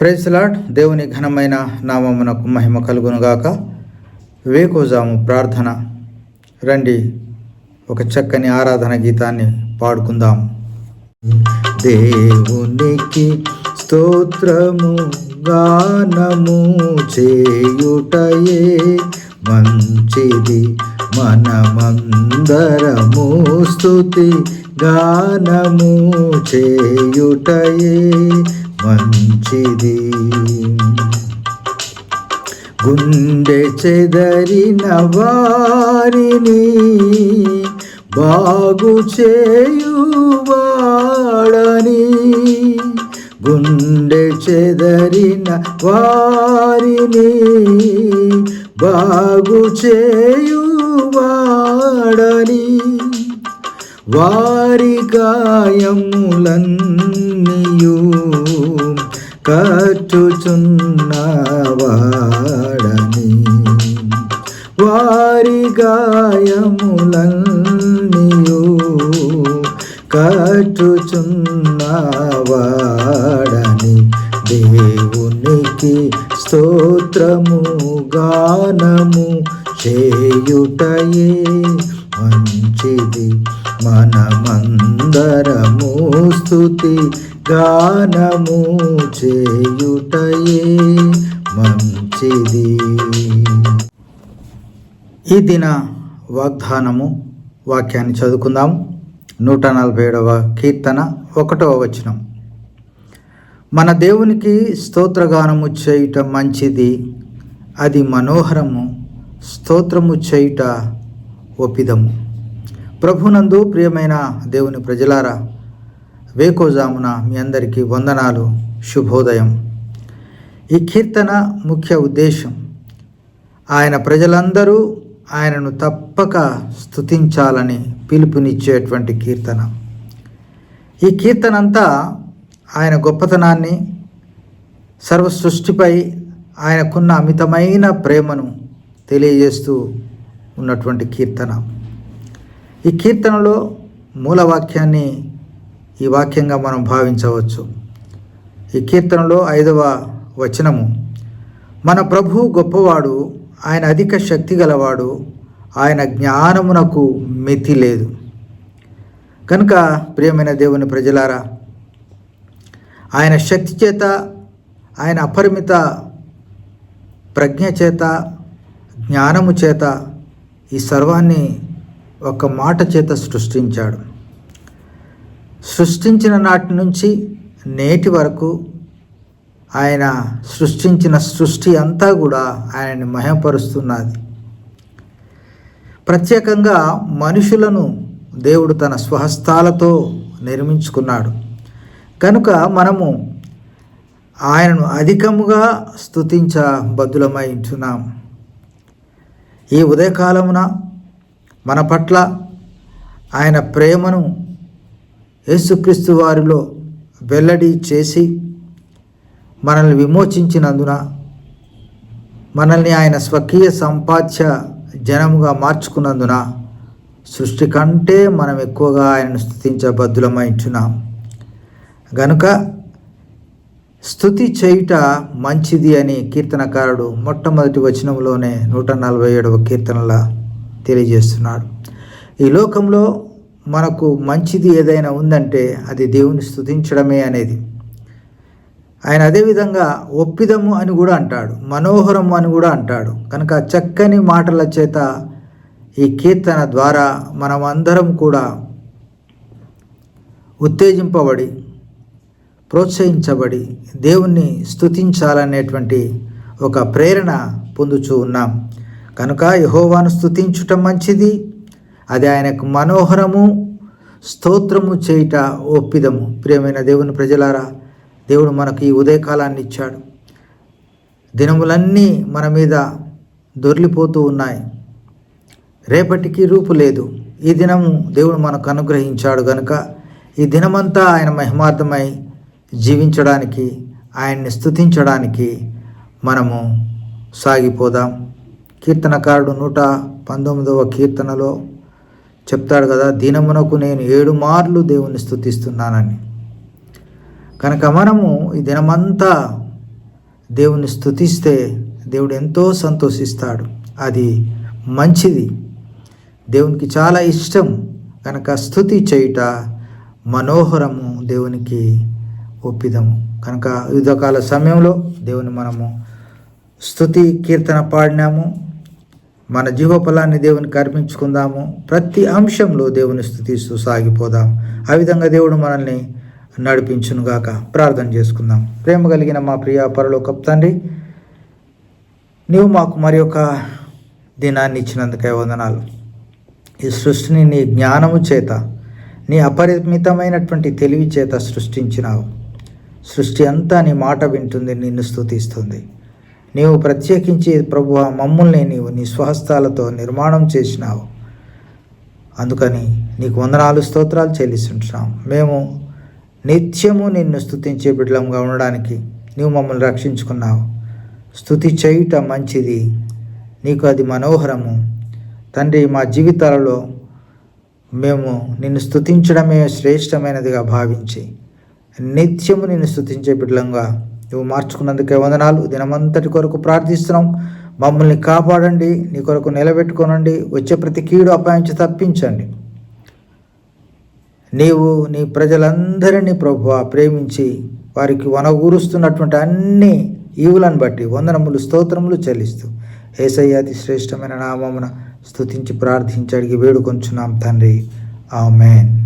ప్రైజ్లాడ్ దేవుని ఘనమైన నామమునకు మహిమ కలుగునుగాక. వేకోజాము ప్రార్థన. రండి. ఒక చక్కని ఆరాధన గీతాన్ని పాడుకుందాం. దేవునికి స్తోత్రము గానము చేయుటయే మంచిది. మనమందరము స్తుతి గానము చేయుటయే మంచిది గుండె చెదరిన వారిని బాగు చేయువాడని. గుండె చెదరిన వారిని బాగు చేయువాడని. వారి గాయములన్నీయు కట్టుచున్నవాడని వారి గాయములన్నీయు కట్టుచున్నవాడని దేవునికి స్తోత్రము గానము చేయుటయే మంచిది. మనమందరము స్థుతి గానము చేయుటయే మంచిది. ఈ దిన వాగ్దానము వాక్యాన్ని చదువుకుందాం. నూట నలభై ఏడవ కీర్తన ఒకటవ వచనం. మన దేవునికి స్తోత్రగానము చేయుట మంచిది అది మనోహరము స్తోత్రము చేయుట ఒపిదము ప్రభునందు ప్రియమైన దేవుని ప్రజలారా వేకోజామున మీ అందరికీ వందనాలు శుభోదయం. ఈ కీర్తన ముఖ్య ఉద్దేశం ఆయన ప్రజలందరూ ఆయనను తప్పక స్థుతించాలని పిలుపునిచ్చేటువంటి కీర్తన. ఈ కీర్తన అంతా ఆయన గొప్పతనాన్ని సర్వ సృష్టిపై ఆయనకున్న అమితమైన ప్రేమను తెలియజేస్తూ ఉన్నటువంటి కీర్తన. ఈ కీర్తనలో మూలవాక్యాన్ని ఈ వాక్యంగా మనం భావించవచ్చు. ఈ కీర్తనలో ఐదవ వచనము మన ప్రభు గొప్పవాడు ఆయన అధిక శక్తి గలవాడు ఆయన జ్ఞానమునకు మితి లేదు. కనుక ప్రియమైన దేవుని ప్రజలారా ఆయన శక్తి చేత ఆయన అపరిమిత ప్రజ్ఞ చేత జ్ఞానము చేత ఈ సర్వాన్ని ఒక మాట చేత సృష్టించాడు. సృష్టించిన నాటి నుంచి నేటి వరకు ఆయన సృష్టించిన సృష్టి అంతా కూడా ఆయనని మహపరుస్తున్నది ప్రత్యేకంగా మనుషులను దేవుడు తన స్వహస్తాలతో నిర్మించుకున్నాడు. కనుక మనము ఆయనను అధికముగా స్తుతించ బదులమై ఉంటున్నాం. ఈ ఉదయకాలమున మన పట్ల ఆయన ప్రేమను యేసుక్రీస్తు వారిలో వెల్లడి చేసి మనల్ని విమోచించినందున మనల్ని ఆయన స్వకీయ సంపాద్య జనముగా మార్చుకున్నందున సృష్టి కంటే మనం ఎక్కువగా ఆయనను స్థుతించబద్దులమైంటున్నాం గనుక స్థుతి చేయుట మంచిది అని కీర్తనకారుడు మొట్టమొదటి వచనంలోనే నూట నలభై ఏడవ కీర్తనలా తెలియజేస్తున్నాడు. ఈ లోకంలో మనకు మంచిది ఏదైనా ఉందంటే అది దేవుని స్థుతించడమే అనేది. ఆయన అదేవిధంగా ఒప్పిదము అని కూడా అంటాడు మనోహరము అని కూడా అంటాడు. కనుక చక్కని మాటల చేత ఈ కీర్తన ద్వారా మనం అందరం కూడా ఉత్తేజింపబడి ప్రోత్సహించబడి దేవుణ్ణి స్థుతించాలనేటువంటి ఒక ప్రేరణ పొందుచూ ఉన్నాం. కనుక యహోవాను స్థుతించుట మంచిది. అది ఆయనకు మనోహరము స్తోత్రము చేయుట ఒప్పిదము. ప్రియమైన దేవుని ప్రజలారా దేవుడు మనకు ఈ ఉదయకాలాన్ని ఇచ్చాడు. దినములన్నీ మన మీద దొర్లిపోతూ ఉన్నాయి. రేపటికి రూపు లేదు. ఈ దినము దేవుడు మనకు అనుగ్రహించాడు గనుక ఈ దినమంతా ఆయన మహిమార్థమై జీవించడానికి ఆయన్ని స్థుతించడానికి మనము సాగిపోదాం. కీర్తనకారుడు నూట పంతొమ్మిదవ కీర్తనలో చెప్తాడు కదా దినమునకు నేను ఏడు మార్లు దేవుని స్థుతిస్తున్నానని కనుక మనము ఈ దినమంతా దేవుని స్థుతిస్తే దేవుడు ఎంతో సంతోషిస్తాడు. అది మంచిది. దేవునికి చాలా ఇష్టం. కనుక స్థుతి చేయుట మనోహరము దేవునికి ఒప్పిదము. కనుక యుద్ధకాల సమయంలో దేవుని మనము స్థుతి కీర్తన పాడినాము. మన జీవఫలాన్ని దేవునికి అర్పించుకుందాము. ప్రతి అంశంలో దేవుని స్థుతిస్తూ సాగిపోదాం. ఆ విధంగా దేవుడు మనల్ని నడిపించునుగాక. ప్రార్థన చేసుకుందాం. ప్రేమ కలిగిన మా ప్రియ పరలోకపు తండ్రి నీవు మాకు మరి ఒక దినాన్ని ఇచ్చినందుకే వందనాలు. ఈ సృష్టిని నీ జ్ఞానము చేత నీ అపరిమితమైనటువంటి తెలివి చేత సృష్టించినావు. సృష్టి అంతా నీ మాట వింటుంది నిన్ను స్థుతిస్తుంది. నీవు ప్రత్యేకించి ప్రభు మమ్మల్ని నీవు నీ స్వహస్తాలతో నిర్మాణం చేసినావు. అందుకని నీకు వందనాలు స్తోత్రాలు చెల్లిస్తుంటున్నాం. మేము నిత్యము నిన్ను స్థుతించే బిడ్డలంగా ఉండడానికి నీవు మమ్మల్ని రక్షించుకున్నావు. స్థుతి చేయుట మంచిది. నీకు అది మనోహరము. తండ్రి మా జీవితాలలో మేము నిన్ను స్థుతించడమే శ్రేష్టమైనదిగా భావించి నిత్యము నిన్ను స్థుతించే బిడ్డలంగా నువ్వు మార్చుకున్నందుకే వందనాలు. దినమంతటి కొరకు ప్రార్థిస్తున్నాం. మమ్మల్ని కాపాడండి. నీ కొరకు నిలబెట్టుకోనండి. వచ్చే ప్రతి కీడు అపాయించి తప్పించండి. నీవు నీ ప్రజలందరినీ ప్రభు ప్రేమించి వారికి వనగూరుస్తున్నటువంటి అన్ని ఈవులను బట్టి వందనములు స్తోత్రములు చెల్లిస్తూ ఏసయ్యాది శ్రేష్టమైన నామమున స్థుతించి ప్రార్థించి అడిగి వేడుకొంచున్నాం తండ్రి. ఆమెన్.